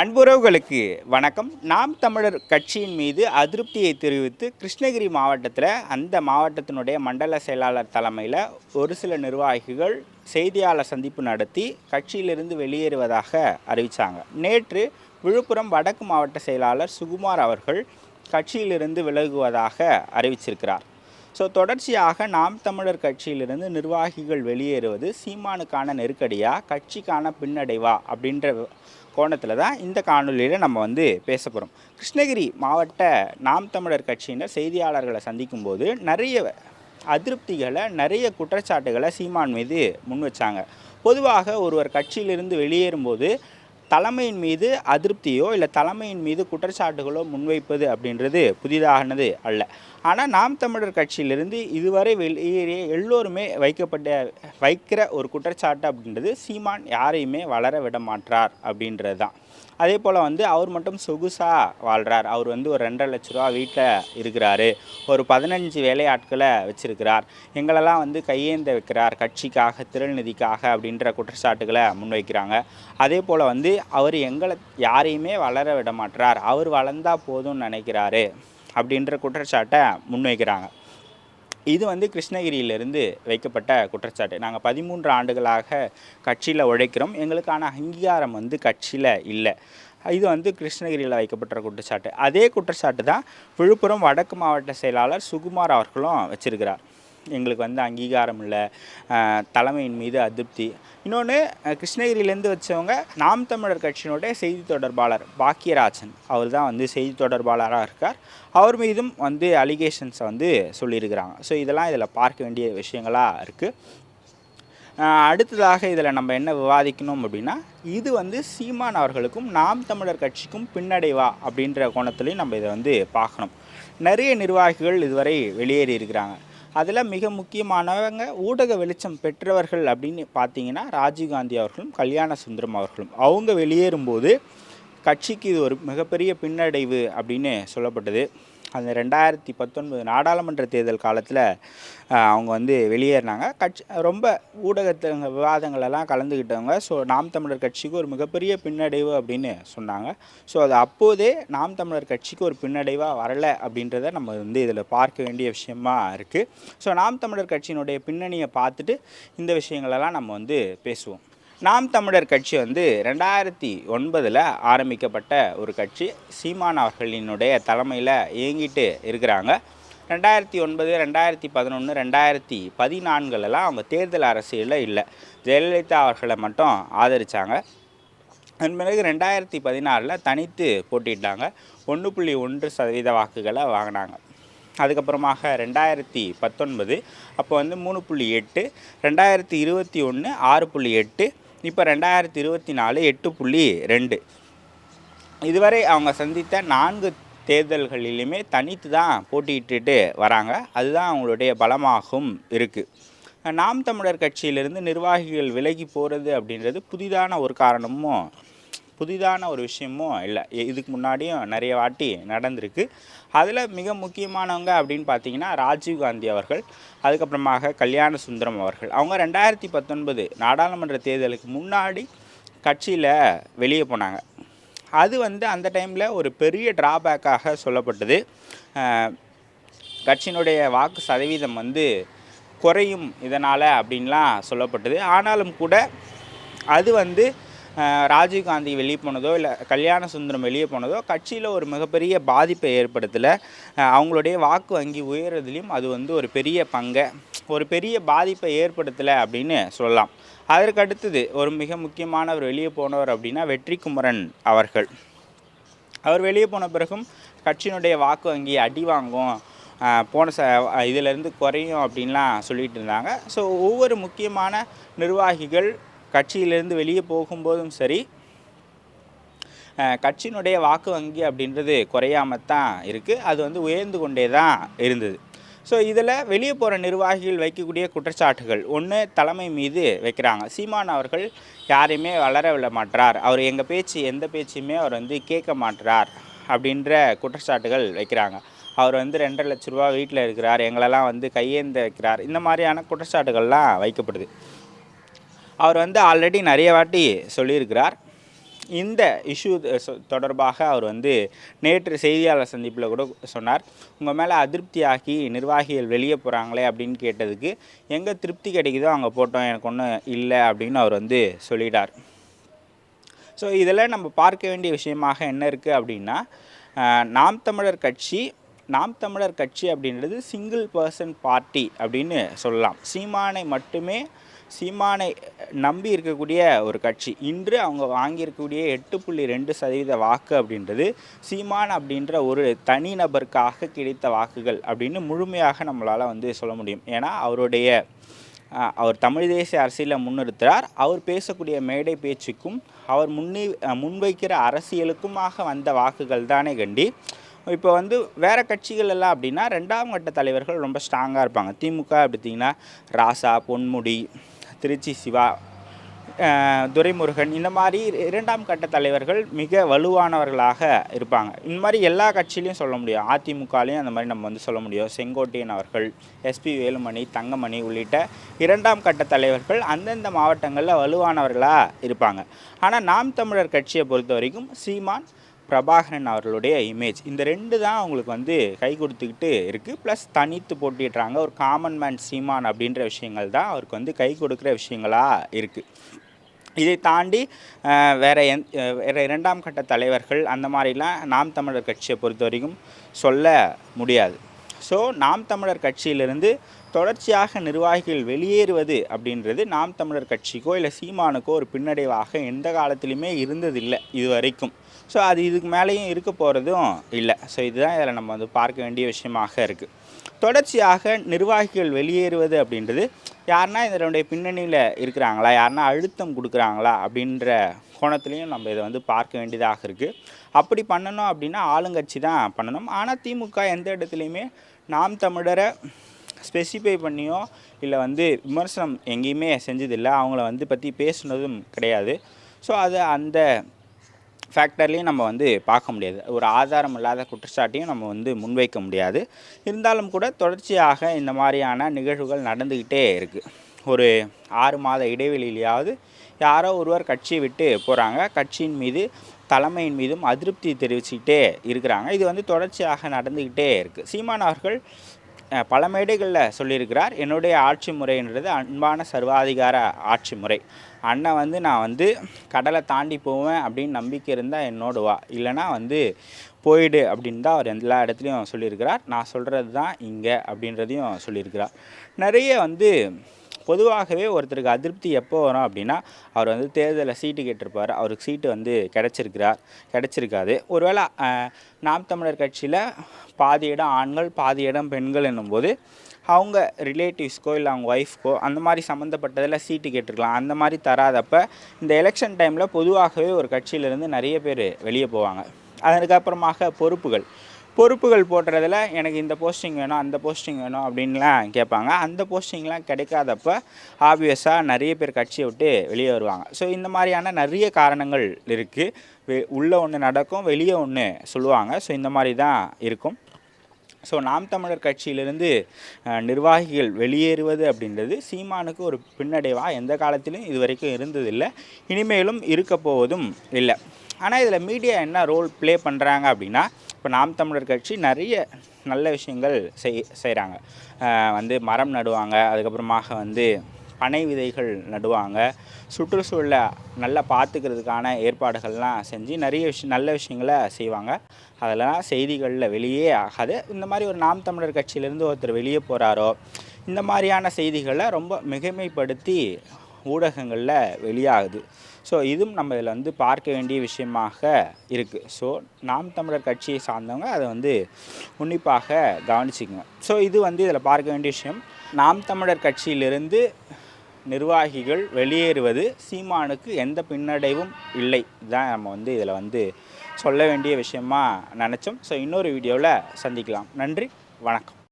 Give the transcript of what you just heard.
அன்புறவுகளுக்கு வணக்கம். நாம் தமிழர் கட்சியின் மீது அதிருப்தியை தெரிவித்து கிருஷ்ணகிரி மாவட்டத்தில் அந்த மாவட்டத்தினுடைய மண்டல செயலாளர் தலைமையில் ஒரு சில நிர்வாகிகள் செய்தியாளர் சந்திப்பு நடத்தி கட்சியிலிருந்து வெளியேறுவதாக அறிவித்தாங்க நேற்று விழுப்புரம் வடக்கு மாவட்ட செயலாளர் சுகுமார் அவர்கள் கட்சியிலிருந்து விலகுவதாக அறிவிச்சிருக்கிறார். ஸோ தொடர்ச்சியாக நாம் தமிழர் கட்சியிலிருந்து நிர்வாகிகள் வெளியேறுவது சீமானுக்கான நெருக்கடியா கட்சிக்கான பின்னடைவா அப்படின்ற கோணத்தில் தான் இந்த காணொலியில் நம்ம வந்து பேச போகிறோம் கிருஷ்ணகிரி மாவட்ட நாம் தமிழர் கட்சியினர் செய்தியாளர்களை சந்திக்கும் போது நிறைய அதிருப்திகளை நிறைய குற்றச்சாட்டுகளை சீமான் மீது முன் வச்சாங்க. பொதுவாக ஒருவர் கட்சியிலிருந்து வெளியேறும்போது தலைமையின் மீது அதிருப்தியோ இல்லை தலைமையின் மீது குற்றச்சாட்டுகளோ முன்வைப்பது அப்படின்றது புதிதானது அல்ல. ஆனால் நாம் தமிழர் கட்சியிலிருந்து இதுவரை வெளியேறிய எல்லோருமே வைக்கப்பட்ட வைக்கிற ஒரு குற்றச்சாட்டு அப்படின்றது சீமான் யாரையுமே வளர விட மாட்டார் அப்படின்றது தான் அதே போல் வந்து அவர் மட்டும் சொகுசாக வாழ்கிறார் அவர் வந்து ஒரு ரெண்டரை லட்ச ரூபா வீட்டில் இருக்கிறாரு. ஒரு பதினஞ்சு வேலையாட்களை வச்சுருக்கிறார். எங்களெல்லாம் வந்து கையேந்த வைக்கிறார். கட்சிக்காக திருநிதிக்காக அப்படின்ற குற்றச்சாட்டுகளை முன்வைக்கிறாங்க. அதே போல் வந்து அவர் எங்களை யாரையுமே வளர விட மாட்டார் அவர் வளர்ந்தால் போதும்னு நினைக்கிறாரு அப்படின்ற குற்றச்சாட்டை முன்வைக்கிறாங்க. இது வந்து கிருஷ்ணகிரியிலிருந்து வைக்கப்பட்ட குற்றச்சாட்டு. நாங்கள் பதிமூன்று ஆண்டுகளாக கட்சியில் உழைக்கிறோம். எங்களுக்கான அங்கீகாரம் வந்து கட்சியில் இல்லை. இது வந்து கிருஷ்ணகிரியில் வைக்கப்பட்ட குற்றச்சாட்டு. அதே குற்றச்சாட்டு தான் விழுப்புரம் வடக்கு மாவட்ட செயலாளர் சுகுமார் அவர்களும் வச்சிருக்கிறார். எங்களுக்கு வந்து அங்கீகாரம் இல்லை தலைமையின் மீது அதிருப்தி. இன்னொன்று கிருஷ்ணகிரியிலேருந்து வச்சவங்க நாம் தமிழர் கட்சியினுடைய செய்தி தொடர்பாளர் பாக்கியராஜன். அவர் தான் வந்து செய்தி தொடர்பாளராக இருக்கார். அவர் மீதும் வந்து அலிகேஷன்ஸை வந்து சொல்லியிருக்கிறாங்க. ஸோ இதெல்லாம் இதில் பார்க்க வேண்டிய விஷயங்களாக இருக்குது அடுத்ததாக இதில் நம்ம என்ன விவாதிக்கணும் அப்படின்னா இது வந்து சீமான் அவர்களுக்கும் நாம் தமிழர் கட்சிக்கும் பின்னடைவா அப்படின்ற கோணத்துலையும் நம்ம இதை வந்து பார்க்கணும். நிறைய நிர்வாகிகள் இதுவரை வெளியேறி இருக்கிறாங்க அதில் மிக முக்கியமானவங்க ஊடக வெளிச்சம் பெற்றவர்கள் அப்படின்னு பார்த்தீங்கன்னா ராஜீவ்காந்தி அவர்களும் கல்யாண சுந்தரம் அவர்களும். அவங்க வெளியேறும்போது கட்சிக்கு இது ஒரு மிகப்பெரிய பின்னடைவு அப்படின்னு சொல்லப்பட்டது. அந்த ரெண்டாயிரத்தி பத்தொன்பது நாடாளுமன்ற தேர்தல் காலத்தில் அவங்க வந்து வெளியேறினாங்க. கட்சி ரொம்ப ஊடகத்து விவாதங்களெல்லாம் கலந்துக்கிட்டவங்க ஸோ நாம் தமிழர் கட்சிக்கு ஒரு மிகப்பெரிய பின்னடைவு அப்படின்னு சொன்னாங்க. ஸோ அது அப்போதே நாம் தமிழர் கட்சிக்கு ஒரு பின்னடைவாக வரலை அப்படின்றத நம்ம வந்து இதில் பார்க்க வேண்டிய விஷயமா இருக்குது ஸோ நாம் தமிழர் கட்சியினுடைய பின்னணியை பார்த்துட்டு இந்த விஷயங்களெல்லாம் நம்ம வந்து பேசுவோம். நாம் தமிழர் கட்சி வந்து ரெண்டாயிரத்தி ஒன்பதில் ஆரம்பிக்கப்பட்ட ஒரு கட்சி. சீமான் அவர்களினுடைய தலைமையில் இயங்கிட்டு இருக்கிறாங்க. ரெண்டாயிரத்தி ஒன்பது ரெண்டாயிரத்தி பதினொன்று ரெண்டாயிரத்தி பதினான்குலலாம் அவங்க தேர்தல் அரசியலில் இல்லை. ஜெயலலிதா அவர்களை மட்டும் ஆதரித்தாங்க அதன் பிறகு ரெண்டாயிரத்தி பதினாறில் தனித்து போட்டிட்டாங்க ஒன்று புள்ளி ஒன்று சதவீத வாக்குகளை வாங்கினாங்க. அதுக்கப்புறமாக ரெண்டாயிரத்தி பத்தொன்பது அப்போ வந்து மூணு புள்ளி எட்டு ரெண்டாயிரத்தி இருபத்தி ஒன்று ஆறு புள்ளி எட்டு இப்போ ரெண்டாயிரத்தி இருபத்தி நாலு எட்டு புள்ளி ரெண்டு. இதுவரை அவங்க சந்தித்த நான்கு தேர்தல்களிலுமே தனித்து தான் போட்டியிட்டு வராங்க. அதுதான் அவங்களுடைய பலமாகவும் இருக்குது நாம் தமிழர் கட்சியிலிருந்து நிர்வாகிகள் விலகி போகிறது அப்படின்றது புதிதான ஒரு காரணமும் புதிதான ஒரு விஷயமும் இல்லை இதுக்கு முன்னாடியும் நிறைய வாட்டி நடந்திருக்கு. அதில் மிக முக்கியமானவங்க அப்படின்னு பார்த்தீங்கன்னா ராஜீவ்காந்தி அவர்கள் அதுக்கப்புறமாக கல்யாண சுந்தரம் அவர்கள். அவங்க ரெண்டாயிரத்தி பத்தொன்பது நாடாளுமன்ற தேர்தலுக்கு முன்னாடி கட்சியில் வெளியே போனாங்க. அது வந்து அந்த டைமில் ஒரு பெரிய ட்ராபேக்காக சொல்லப்பட்டது. கட்சியினுடைய வாக்கு சதவீதம் வந்து குறையும் இதனால் அப்படின்லாம் சொல்லப்பட்டது. ஆனாலும் கூட அது வந்து ராஜீவ்காந்தி வெளியே போனதோ இல்லை கல்யாண சுந்தரம் வெளியே போனதோ கட்சியில் ஒரு மிகப்பெரிய பாதிப்பை ஏற்படுத்தலை. அவங்களுடைய வாக்கு வங்கி உயர்றதுலேயும் அது வந்து ஒரு பெரிய பங்கை ஒரு பெரிய பாதிப்பை ஏற்படுத்தலை அப்படின்னு சொல்லலாம். அதற்கு அடுத்தது ஒரு மிக முக்கியமானவர் வெளியே போனவர் அப்படின்னா வெற்றி குமரன் அவர்கள். அவர் வெளியே போன பிறகும் கட்சியினுடைய வாக்கு வங்கி அடி வாங்கும் போன ச இதிலேருந்து குறையும் அப்படின்லாம் சொல்லிகிட்டு இருந்தாங்க. ஸோ ஒவ்வொரு முக்கியமான நிர்வாகிகள் கட்சியிலிருந்து வெளியே போகும்போதும் சரி கட்சியினுடைய வாக்கு வங்கி அப்படின்றது குறையாமத்தான் இருக்குது அது வந்து உயர்ந்து கொண்டே தான் இருந்தது. ஸோ இதில் வெளியே போகிற நிர்வாகிகள் வைக்கக்கூடிய குற்றச்சாட்டுகள் ஒன்று தலைமை மீது வைக்கிறாங்க. சீமான் அவர்கள் யாரையுமே வளர விட மாட்டார் அவர் எங்கள் பேச்சு எந்த பேச்சையுமே அவர் வந்து கேட்க மாட்டார் அப்படின்ற குற்றச்சாட்டுகள் வைக்கிறாங்க. அவர் வந்து ரெண்டரை லட்ச ரூபா வீட்டில் இருக்கிறார். எங்களெல்லாம் வந்து கையேந்த வைக்கிறார். இந்த மாதிரியான குற்றச்சாட்டுகள்லாம் வைக்கப்படுது. அவர் வந்து ஆல்ரெடி நிறைய வாட்டி சொல்லியிருக்கிறார். இந்த இஷ்யூ தொடர்பாக அவர் வந்து நேற்று செய்தியாளர் சந்திப்பில் கூட சொன்னார். உங்கள் மேலே அதிருப்தியாகி நிர்வாகிகள் வெளியே போகிறாங்களே அப்படின்னு கேட்டதுக்கு எங்கே திருப்தி கிடைக்குதோ அங்கே போட்டோம் எனக்கு ஒன்றும் இல்லை அப்படின்னு அவர் வந்து சொல்லிட்டார். ஸோ இதில் நம்ம பார்க்க வேண்டிய விஷயமாக என்ன இருக்குது அப்படின்னா நாம் தமிழர் கட்சி நாம் தமிழர் கட்சி அப்படின்றது சிங்கிள் பர்சன் பார்ட்டி அப்படின்னு சொல்லலாம். சீமானை மட்டுமே சீமானை நம்பி இருக்கக்கூடிய ஒரு கட்சி. இன்று அவங்க வாங்கியிருக்கக்கூடிய எட்டு புள்ளி ரெண்டு சதவீத வாக்கு அப்படின்றது சீமான் அப்படின்ற ஒரு தனிநபருக்காக கிடைத்த வாக்குகள் அப்படின்னு முழுமையாக நம்மளால் வந்து சொல்ல முடியும். ஏன்னா அவருடைய அவர் தமிழ் தேசிய அரசியலை முன்னிறுத்துகிறார் அவர் பேசக்கூடிய மேடை பேச்சுக்கும் அவர் முன்னே முன்வைக்கிற அரசியலுக்குமாக வந்த வாக்குகள் தானே கண்டி இப்போ வந்து வேறு கட்சிகள் எல்லாம் அப்படின்னா ரெண்டாம் கட்ட தலைவர்கள் ரொம்ப ஸ்ட்ராங்காக இருப்பாங்க. திமுக எடுத்திங்கன்னா ராசா பொன்முடி திருச்சி சிவா துரைமுருகன் இந்த மாதிரி இரண்டாம் கட்ட தலைவர்கள் மிக வலுவானவர்களாக இருப்பாங்க. இந்த மாதிரி எல்லா கட்சியிலையும் சொல்ல முடியும். அதிமுகலையும் அந்த மாதிரி நம்ம வந்து சொல்ல முடியும். செங்கோட்டையன் அவர்கள் எஸ்பி வேலுமணி தங்கமணி உள்ளிட்ட இரண்டாம் கட்ட தலைவர்கள் அந்தந்த மாவட்டங்களில் வலுவானவர்களாக இருப்பாங்க. ஆனால் நாம் தமிழர் கட்சியை பொறுத்த வரைக்கும் சீமான் பிரபாகரன் அவர்களுடைய இமேஜ் இந்த ரெண்டு தான் அவங்களுக்கு வந்து கை கொடுத்துக்கிட்டு இருக்குது ப்ளஸ் தனித்து போட்டிடுறாங்க. ஒரு காமன் மேன் சீமான் அப்படின்ற விஷயங்கள் தான் அவருக்கு வந்து கை கொடுக்குற விஷயங்களாக இருக்குது இதை தாண்டி வேறு வேற எந் வேறு வேற இரண்டாம் கட்ட தலைவர்கள் அந்த மாதிரிலாம் நாம் தமிழர் கட்சியை பொறுத்த வரைக்கும் சொல்ல முடியாது. ஸோ நாம் தமிழர் கட்சியிலிருந்து தொடர்ச்சியாக நிர்வாகிகள் வெளியேறுவது அப்படின்றது நாம் தமிழர் கட்சிக்கோ இல்லை சீமானுக்கோ ஒரு பின்னடைவாக எந்த காலத்துலையுமே இருந்ததில்லை இது வரைக்கும் ஸோ அது இதுக்கு மேலேயும் இருக்க போகிறதும் இல்லை. ஸோ இதுதான் இதில் நம்ம வந்து பார்க்க வேண்டிய விஷயமாக இருக்குது தொடர்ச்சியாக நிர்வாகிகள் வெளியேறுவது அப்படின்றது யாருன்னா இதனுடைய பின்னணியில் இருக்கிறாங்களா? யாருன்னா அழுத்தம் கொடுக்குறாங்களா? அப்படின்ற கோணத்துலேயும் நம்ம இதை வந்து பார்க்க வேண்டியதாக இருக்குது அப்படி பண்ணணும் அப்படின்னா ஆளுங்கட்சி தான் பண்ணணும். ஆனால் திமுக எந்த இடத்துலையுமே நாம் தமிழரை ஸ்பெசிஃபை பண்ணியோ இல்லை வந்து விமர்சனம் எங்கேயுமே செஞ்சதில்லை. அவங்கள வந்து பற்றி பேசுனதும் கிடையாது. ஸோ அது அந்த ஃபேக்டர்லேயும் நம்ம வந்து பார்க்க முடியாது. ஒரு ஆதாரம் இல்லாத குற்றச்சாட்டையும் நம்ம வந்து முன்வைக்க முடியாது. இருந்தாலும் கூட தொடர்ச்சியாக இந்த மாதிரியான நிகழ்வுகள் நடந்துக்கிட்டே இருக்குது ஒரு ஆறு மாத இடைவெளியிலையாவது யாரோ ஒருவர் கட்சியை விட்டு போகிறாங்க கட்சியின் மீது தலைமையின் மீதும் அதிருப்தி தெரிவிச்சுக்கிட்டே இருக்கிறாங்க. இது வந்து தொடர்ச்சியாக நடந்துக்கிட்டே இருக்குது சீமான் அவர்கள் பல மேடைகளில் சொல்லியிருக்கிறார். என்னுடைய ஆட்சி முறைன்றது அன்பான சர்வாதிகார ஆட்சி முறை. அண்ணன் வந்து நான் வந்து கடலை தாண்டி போவேன் அப்படின்னு நம்பிக்கை இருந்தால் என்னோட வா. இல்லைனா வந்து போயிடு அப்படின்னு தான் அவர் எல்லா இடத்துலையும் சொல்லியிருக்கிறார். நான் சொல்கிறது தான் இங்கே அப்படின்றதையும் சொல்லியிருக்கிறார். நிறைய வந்து பொதுவாகவே ஒருத்தருக்கு அதிருப்தி எப்போ வரும் அப்படின்னா அவர் வந்து தேர்தலில் சீட்டு கேட்டிருப்பார். அவருக்கு சீட்டு வந்து கிடச்சிருக்கிறார் கிடச்சிருக்காது. ஒருவேளை நாம் தமிழர் கட்சியில் பாதி இடம் ஆண்கள் பாதி இடம் பெண்கள் என்னும்போது அவங்க ரிலேட்டிவ்ஸ்க்கோ இல்லை அவங்க ஒய்ஃப்க்கோ அந்த மாதிரி சம்மந்தப்பட்டதில் சீட்டு கேட்டிருக்கலாம். அந்த மாதிரி தராதப்ப இந்த எலெக்ஷன் டைமில் பொதுவாகவே ஒரு கட்சியிலேருந்து நிறைய பேர் வெளியே போவாங்க. அதுக்கப்புறமாக பொறுப்புகள். பொறுப்புகள் போடுறதுல எனக்கு இந்த போஸ்டிங் வேணும் அந்த போஸ்டிங் வேணும் அப்படின்லாம் கேட்பாங்க. அந்த போஸ்டிங்லாம் கிடைக்காதப்ப ஆப்வியஸாக நிறைய பேர் கட்சியை விட்டு வெளியே வருவாங்க. ஸோ இந்த மாதிரியான நிறைய காரணங்கள் இருக்குது உள்ளே ஒன்று நடக்கும் வெளியே ஒன்று சொல்லுவாங்க. ஸோ இந்த மாதிரி தான் இருக்கும். ஸோ நாம் தமிழர் கட்சியிலிருந்து நிர்வாகிகள் வெளியேறுவது அப்படின்றது சீமானுக்கு ஒரு பின்னடைவாக எந்த காலத்திலும் இது வரைக்கும் இருந்ததில்லை. இனிமேலும் இருக்க போவதும் இல்லை. ஆனால் இதில் மீடியா என்ன ரோல் ப்ளே பண்ணுறாங்க அப்படின்னா இப்போ நாம் தமிழர் கட்சி நிறைய நல்ல விஷயங்கள் செய் செய்கிறாங்க வந்து மரம் நடுவாங்க அதுக்கப்புறமாக வந்து பனை விதைகள் நடுவாங்க. சுற்றுச்சூழலை நல்லா பார்த்துக்கிறதுக்கான ஏற்பாடுகள்லாம் செஞ்சு நிறைய விஷயம் நல்ல விஷயங்களை செய்வாங்க. அதெல்லாம் செய்திகளில் வெளியே ஆகாது. இந்த மாதிரி ஒரு நாம் தமிழர் கட்சியிலேருந்து ஒருத்தர் வெளியே போகிறாரோ இந்த மாதிரியான செய்திகளை ரொம்ப மிகைமைப்படுத்தி ஊடகங்களில் வெளியாகுது. ஸோ இதுவும் நம்ம இதில் வந்து பார்க்க வேண்டிய விஷயமாக இருக்குது ஸோ நாம் தமிழர் கட்சியை சார்ந்தவங்க அதை வந்து உன்னிப்பாக கவனிச்சிக்கங்க ஸோ இது வந்து இதில் பார்க்க வேண்டிய விஷயம். நாம் தமிழர் கட்சியிலிருந்து நிர்வாகிகள் வெளியேறுவது சீமானுக்கு எந்த பின்னடைவும் இல்லை. தான் நம்ம வந்து இதில் வந்து சொல்ல வேண்டிய விஷயமா நினச்சோம். ஸோ இன்னொரு வீடியோவில் சந்திக்கலாம். நன்றி. வணக்கம்.